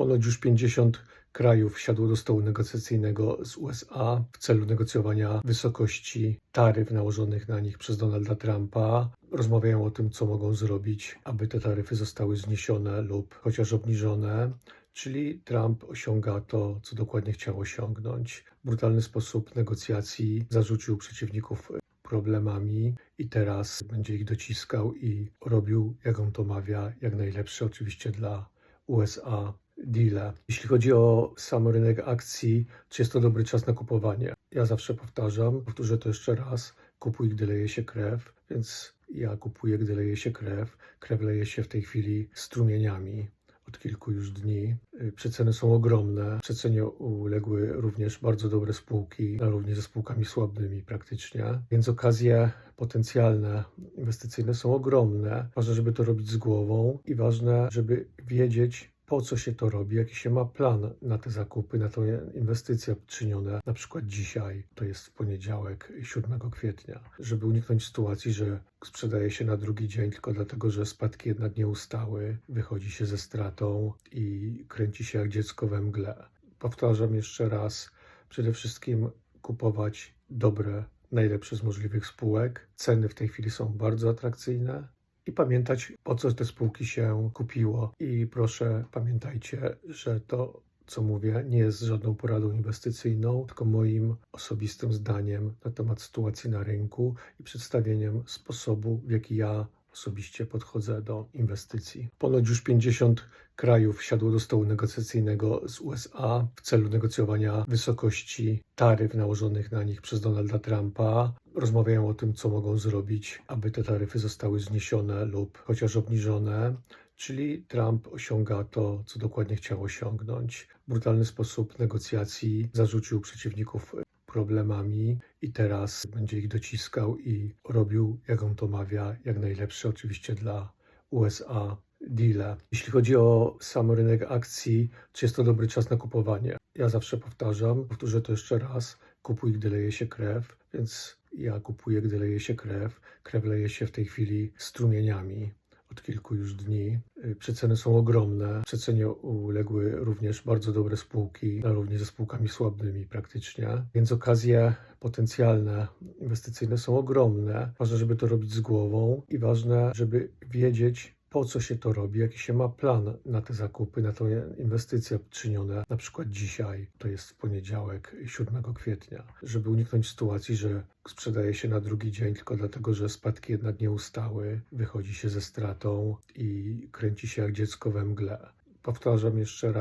Ponoć już 50 krajów wsiadło do stołu negocjacyjnego z USA w celu negocjowania wysokości taryf nałożonych na nich przez Donalda Trumpa. Rozmawiają o tym, co mogą zrobić, aby te taryfy zostały zniesione lub chociaż obniżone. Czyli Trump osiąga to, co dokładnie chciał osiągnąć. Brutalny sposób negocjacji zarzucił przeciwników problemami i teraz będzie ich dociskał i robił, jak on to mawia, jak najlepsze oczywiście dla USA deale. Jeśli chodzi o sam rynek akcji, czy jest to dobry czas na kupowanie? Ja zawsze powtarzam, powtórzę to jeszcze raz, kupuj, gdy leje się krew, więc ja kupuję, gdy leje się krew. Krew leje się w tej chwili strumieniami od kilku już dni. Przeceny są ogromne. Przecenie uległy również bardzo dobre spółki, a również ze spółkami słabymi praktycznie. Więc okazje potencjalne, inwestycyjne są ogromne. Ważne, żeby to robić z głową i ważne, żeby wiedzieć, po co się to robi, jaki się ma plan na te zakupy, na tą inwestycje czynione na przykład dzisiaj, to jest w poniedziałek 7 kwietnia, żeby uniknąć sytuacji, że sprzedaje się na drugi dzień tylko dlatego, że spadki jednak nie ustały, wychodzi się ze stratą i kręci się jak dziecko we mgle. Powtarzam jeszcze raz, przede wszystkim kupować dobre, najlepsze z możliwych spółek. Ceny w tej chwili są bardzo atrakcyjne i pamiętać, po co te spółki się kupiło. I proszę pamiętajcie, że to, co mówię, nie jest żadną poradą inwestycyjną, tylko moim osobistym zdaniem na temat sytuacji na rynku i przedstawieniem sposobu, w jaki ja osobiście podchodzę do inwestycji. Ponoć już 50 krajów wsiadło do stołu negocjacyjnego z USA w celu negocjowania wysokości taryf nałożonych na nich przez Donalda Trumpa. Rozmawiają o tym, co mogą zrobić, aby te taryfy zostały zniesione lub chociaż obniżone. Czyli Trump osiąga to, co dokładnie chciał osiągnąć. Brutalny sposób negocjacji zarzucił przeciwników problemami i teraz będzie ich dociskał i robił, jak on to mawia, jak najlepsze oczywiście dla USA deale. Jeśli chodzi o sam rynek akcji, czy jest to dobry czas na kupowanie? Ja zawsze powtarzam, powtórzę to jeszcze raz, kupuj, gdy leje się krew, więc ja kupuję, gdy leje się krew. Krew leje się w tej chwili strumieniami od kilku już dni. Y, Przeceny są ogromne. Przecenie uległy również bardzo dobre spółki, a również ze spółkami słabymi praktycznie. Więc okazje potencjalne, inwestycyjne są ogromne. Ważne, żeby to robić z głową i ważne, żeby wiedzieć, po co się to robi, jaki się ma plan na te zakupy, na tą inwestycje czynione na przykład dzisiaj, to jest poniedziałek 7 kwietnia, żeby uniknąć sytuacji, że sprzedaje się na drugi dzień tylko dlatego, że spadki jednak nie ustały, wychodzi się ze stratą i kręci się jak dziecko we mgle. Powtarzam jeszcze raz,